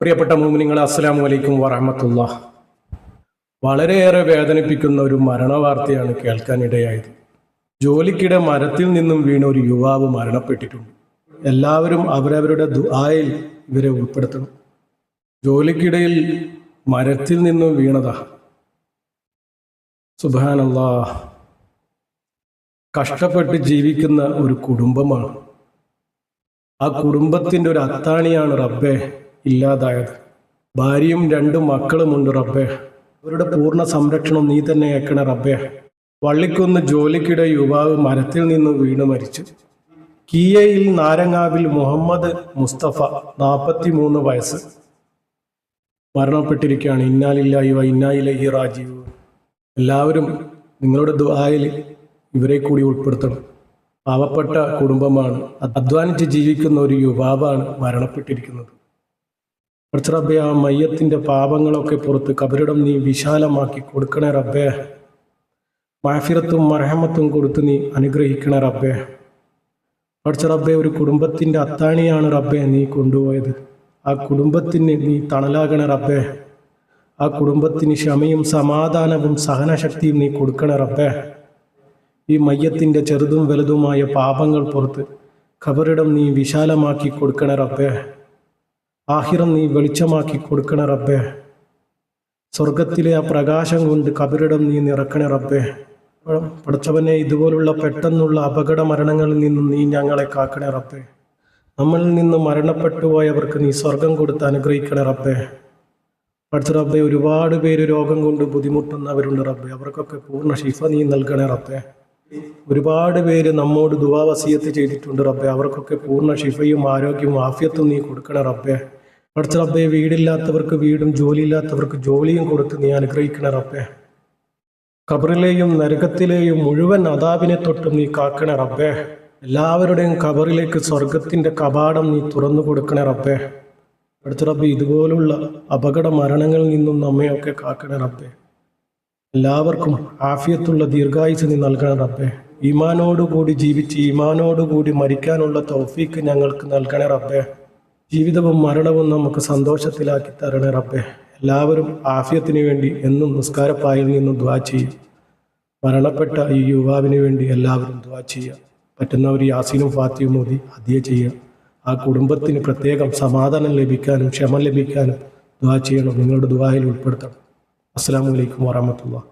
പ്രിയപ്പെട്ട മോമിനിങ്ങൾ അസ്സലാമു വലൈക്കും വറഹമത്തുള്ള വളരെയേറെ വേദനിപ്പിക്കുന്ന ഒരു മരണവാർത്തയാണ് കേൾക്കാനിടയായത്. ജോലിക്കിടെ മരത്തിൽ നിന്നും വീണ ഒരു യുവാവ് മരണപ്പെട്ടിട്ടുണ്ട്. എല്ലാവരും അവരവരുടെ ദുആയിൽ ഇവരെ ഉൾപ്പെടുത്തണം. ജോലിക്കിടയിൽ മരത്തിൽ നിന്നും വീണതാ. സുബാനല്ലാ കഷ്ടപ്പെട്ട് ജീവിക്കുന്ന ഒരു കുടുംബമാണ്. ആ കുടുംബത്തിന്റെ ഒരു അത്താണിയാണ് റബ്ബെ. ഇല്ലാതായത്. ഭാര്യയും രണ്ടു മക്കളുമുണ്ട് റബ്ബെ. അവരുടെ പൂർണ സംരക്ഷണം നീ തന്നെ ഏക്കണ റബ്ബെ. വള്ളിക്കുന്ന് ജോലിക്കിടെ യുവാവ് മരത്തിൽ നിന്ന് വീണ് മരിച്ചു. കിയയിൽ നാരങ്ങാവിൽ മുഹമ്മദ് മുസ്തഫ നാൽപ്പത്തി മൂന്ന് വയസ്സ്. മരണപ്പെട്ടിരിക്കുകയാണ്. ഇന്നാലില്ലായി വ ഇന്നായിലഹി റാജീവ് എല്ലാവരും നിങ്ങളുടെ ദുആയിൽ ഇവരെ കൂടി ഉൾപ്പെടുത്തണം. പാവപ്പെട്ട കുടുംബമാണ്. അധ്വാനിച്ച് ജീവിക്കുന്ന ഒരു യുവാവാണ് മരണപ്പെട്ടിരിക്കുന്നത്. കുറച്ച് ആ മയ്യത്തിന്റെ പാപങ്ങളൊക്കെ പുറത്ത് കബരിടം നീ വിശാലമാക്കി കൊടുക്കണേ റബ്ബേ. മാഫിറത്തും മർഹമത്തും കൊടുത്ത് നീ അനുഗ്രഹിക്കണേ റബ്ബേ. കുറച്ച് റബ്ബെ ഒരു കുടുംബത്തിന്റെ അത്താണിയാണ് റബ്ബെ നീ കൊണ്ടുപോയത്. ആ കുടുംബത്തിന് നീ തണലാകണേ റബ്ബേ. ആ കുടുംബത്തിന് ക്ഷമയും സമാധാനവും സഹനശക്തിയും നീ കൊടുക്കണേ റബ്ബേ. ഈ മയ്യത്തിന്റെ ചെറുതും വലുതുമായ പാപങ്ങൾ പുറത്ത് ഖബറിടം നീ വിശാലമാക്കി കൊടുക്കണേ റബ്ബേ. ആഹിറം നീ വെളിച്ചമാക്കി കൊടുക്കണ റബ്ബേ. സ്വർഗത്തിലെ ആ പ്രകാശം കൊണ്ട് കബറിടം നീ നിറക്കണേ റബ്ബേ. പഠിച്ചവനെ ഇതുപോലുള്ള പെട്ടെന്നുള്ള അപകട മരണങ്ങളിൽ നിന്നും നീ ഞങ്ങളെ കാക്കണേ റബ്ബേ. നമ്മളിൽ നിന്ന് മരണപ്പെട്ടു പോയവർക്ക് നീ സ്വർഗം കൊടുത്ത് അനുഗ്രഹിക്കണേ റബ്ബേ. പഠിച്ച റബ്ബെ ഒരുപാട് പേര് രോഗം കൊണ്ട് ബുദ്ധിമുട്ടുന്നവരുണ്ട് റബ്ബെ. അവർക്കൊക്കെ പൂർണ ഷിഫ നീ നൽകണേ റബ്ബെ. ഒരുപാട് പേര് നമ്മോട് ദുവാവസീയത്ത് ചെയ്തിട്ടുണ്ട് റബ്ബെ. അവർക്കൊക്കെ പൂർണ ഷിഫയും ആരോഗ്യവും ആഫ്യത്തും നീ കൊടുക്കണേ റബ്ബെ. പഠിച്ച റബ്ബെ വീടില്ലാത്തവർക്ക് വീടും ജോലിയില്ലാത്തവർക്ക് ജോലിയും കൊടുത്ത് നീ അനുഗ്രഹിക്കണ റബ്ബെ. ഖബറിലെയും നരകത്തിലെയും മുഴുവൻ അതാവിനെ തൊട്ടും നീ കാക്കണ റബ്ബേ. എല്ലാവരുടെയും ഖബറിലേക്ക് സ്വർഗത്തിന്റെ കപാടം നീ തുറന്നു കൊടുക്കണ റബ്ബേ. അടുത്ത റബ്ബെ ഇതുപോലുള്ള അപകട മരണങ്ങളിൽ നിന്നും നമ്മയൊക്കെ കാക്കണ റബ്ബേ. എല്ലാവർക്കും ആഫിയത്തുള്ള ദീർഘായുസ് നീ നൽകണ റബ്ബേ. ഈമാനോടുകൂടി ജീവിച്ച് ഈമാനോടുകൂടി മരിക്കാനുള്ള തൗഫീക്ക് ഞങ്ങൾക്ക് നൽകണേ റബ്ബേ. ജീവിതവും മരണവും നമുക്ക് സന്തോഷത്തിലാക്കി തരണേ റബ്ബെ. എല്ലാവരും ആഫിയത്തിന് വേണ്ടി എന്നും നിസ്കാരപ്പായിൽ നിന്നും ദ്വാ ചെയ്യും. മരണപ്പെട്ട ഈ യുവാവിന് വേണ്ടി എല്ലാവരും ദ്വാ ചെയ്യുക പറ്റുന്നവർ യാസീനും ഫാത്തിയും മോദി ഹദിയ ചെയ്യുക ആ കുടുംബത്തിന് പ്രത്യേകം സമാധാനം ലഭിക്കാനും ക്ഷമ ലഭിക്കാനും ദ്വാ ചെയ്യണം. നിങ്ങളുടെ ദ്വായിൽ ഉൾപ്പെടുത്തണം. അസ്സാം വലൈക്കും വാഹമത്തുള്ള